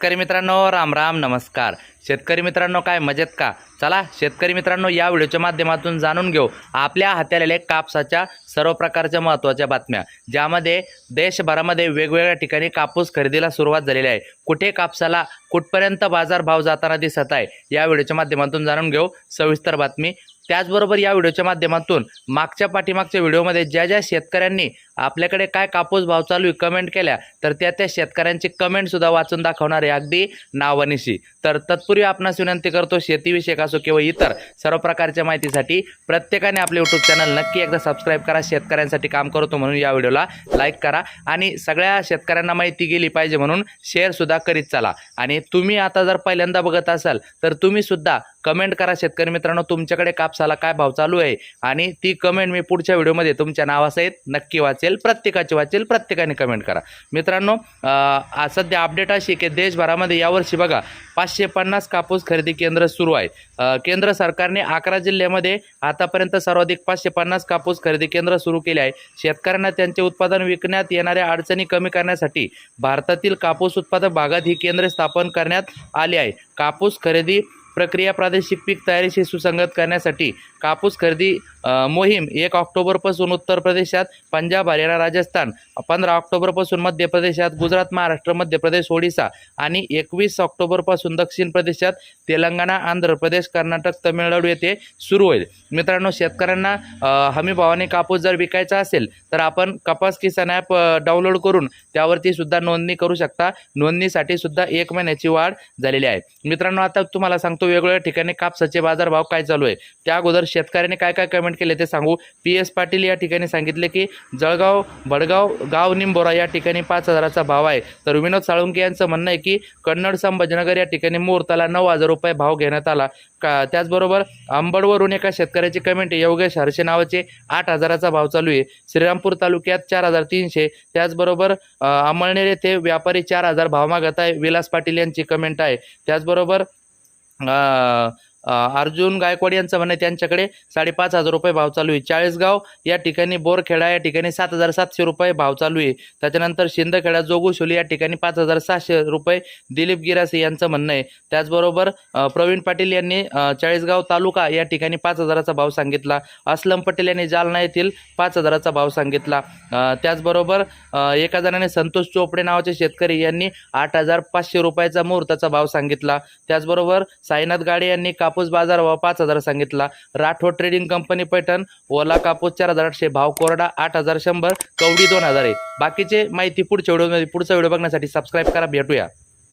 शेतकरी मित्रांनो राम राम नमस्कार. शेतकरी मित्रांनो काय मजेत का? चला शेतकरी मित्रांनो या व्हिडिओच्या माध्यमातून जाणून घेऊ आपल्या हाताळलेल्या कापसाच्या सर्व प्रकारच्या महत्त्वाच्या बातम्या ज्यामध्ये देशभरामध्ये वेगवेगळ्या ठिकाणी कापूस खरेदीला सुरुवात झालेली आहे. कुठे कापसाला कुठपर्यंत बाजारभाव जाताना दिसत आहे या व्हिडिओच्या माध्यमातून जाणून घेऊ सविस्तर बातमी. त्याचबरोबर या व्हिडिओच्या माध्यमातून मागच्या पाठीमागच्या व्हिडिओमध्ये ज्या ज्या शेतकऱ्यांनी आपल्याकडे काय कापूस भाव चालू आहे कमेंट केल्या. तर त्या त्या शेतकऱ्यांची कमेंटसुद्धा वाचून दाखवणार आहे अगदी नावानिशी. तर तत्पूर्वी आपणास विनंती करतो शेतीविषयक असो किंवा इतर सर्व प्रकारच्या माहितीसाठी प्रत्येकाने आपले यूट्यूब चॅनल नक्की एकदा सबस्क्राईब करा. शेतकऱ्यांसाठी काम करतो म्हणून या व्हिडिओला लाईक करा. आणि सगळ्या शेतकऱ्यांना माहिती गेली पाहिजे म्हणून शेअरसुद्धा करीत चला. आणि तुम्ही आता जर पहिल्यांदा बघत असाल तर तुम्ही सुद्धा कमेंट करा. शेतकरी मित्रांनो तुमच्याकडे कापसाला काय भाव चालू आहे? आणि ती कमेंट मी पुढच्या व्हिडिओमध्ये तुमच्या नावासहित नक्की वाचेल. प्रत्येकाची वाचेल प्रत्येकाने कमेंट करा. मित्रांनो सध्या अपडेट अशी की देशभरामध्ये यावर्षी बघा पाचशे पन्नास कापूस खरेदी केंद्र सुरू आहे. केंद्र सरकारने अकरा जिल्ह्यामध्ये आतापर्यंत सर्वाधिक पाचशे पन्नास कापूस खरेदी केंद्र सुरू केले आहे. शेतकऱ्यांना त्यांचे उत्पादन विकण्यात येणाऱ्या अडचणी कमी करण्यासाठी भारतातील कापूस उत्पादक भागात ही केंद्रे स्थापन करण्यात आली आहे. कापूस खरेदी प्रक्रिया प्रादेशिक पीक तयारीशी सुसंगत करण्यासाठी कापूस खरेदी मोहीम एक ऑक्टोबरपासून उत्तर प्रदेशात पंजाब हरियाणा राजस्थान पंधरा ऑक्टोबरपासून मध्य प्रदेशात गुजरात महाराष्ट्र मध्य प्रदेश ओडिसा आणि एकवीस ऑक्टोबरपासून दक्षिण प्रदेशात तेलंगणा आंध्र प्रदेश कर्नाटक तमिळनाडू येथे सुरू होईल. मित्रांनो शेतकऱ्यांना हमीभावाने कापूस जर विकायचा असेल तर आपण कपास किसान ॲप डाउनलोड करून त्यावरती सुद्धा नोंदणी करू शकता. नोंदणीसाठी सुद्धा एक महिन्याची वाढ झालेली आहे. मित्रांनो आता तुम्हाला सांगतो वेगवेगळ्या ठिकाणी कापसाचे बाजारभाव काय चालू आहे. त्या अगोदर शेतकऱ्याने काय काय कमेंट केले ते सांगू. पी एस पाटील या ठिकाणी सांगितले की जळगाव भडगाव गाव निंबोरा या ठिकाणी पाच हजाराचा भाव आहे. तर विनोद साळुंके यांचं म्हणणं आहे की कन्नड संभाजीनगर या ठिकाणी मुहूर्ताला नऊ हजार रुपये भाव घेण्यात आला. का त्याचबरोबर अंबडवरून एका शेतकऱ्याची कमेंट आहे योगेश हरशे नावाचे आठ हजाराचा भाव चालू आहे. श्रीरामपूर तालुक्यात चार हजार तीनशे. त्याचबरोबर अ, अमळनेर येथे व्यापारी चार हजार भाव मागत आहे विलास पाटील यांची कमेंट आहे. त्याचबरोबर अर्जुन गायकवाड यांचं म्हणणं आहे त्यांच्याकडे साडेपाच हजार रुपये भाव चालू आहे. चाळीसगाव या ठिकाणी बोरखेडा या ठिकाणी सात हजार सातशे रुपये भाव चालू आहे. त्याच्यानंतर शिंदखेडा जोगुशोली या ठिकाणी पाच हजार सहाशे रुपये दिलीप गिरासे यांचं म्हणणं आहे. त्याचबरोबर प्रवीण पाटील यांनी चाळीसगाव तालुका या ठिकाणी पाच हजाराचा भाव सांगितला. असलम पटेल यांनी जालना येथील पाच हजाराचा भाव सांगितला. त्याचबरोबर एका जणाने संतोष चोपडे नावाचे शेतकरी यांनी आठ हजार पाचशे रुपयाचा मुहूर्ताचा भाव सांगितला. त्याचबरोबर साईनाथ गाडे यांनी कापूस बाजार भाव पाच हजार सांगितला. राठोड ट्रेडिंग कंपनी पैठण ओला कापूस चार हजार आठशे भाव कोरडा आठ हजार शंभर कवडी दोन हजार आहे बाकीचे माहिती पुढच्या व्हिडिओमध्ये पुढचा व्हिडिओ बघण्यासाठी सबस्क्राईब करा भेटूया.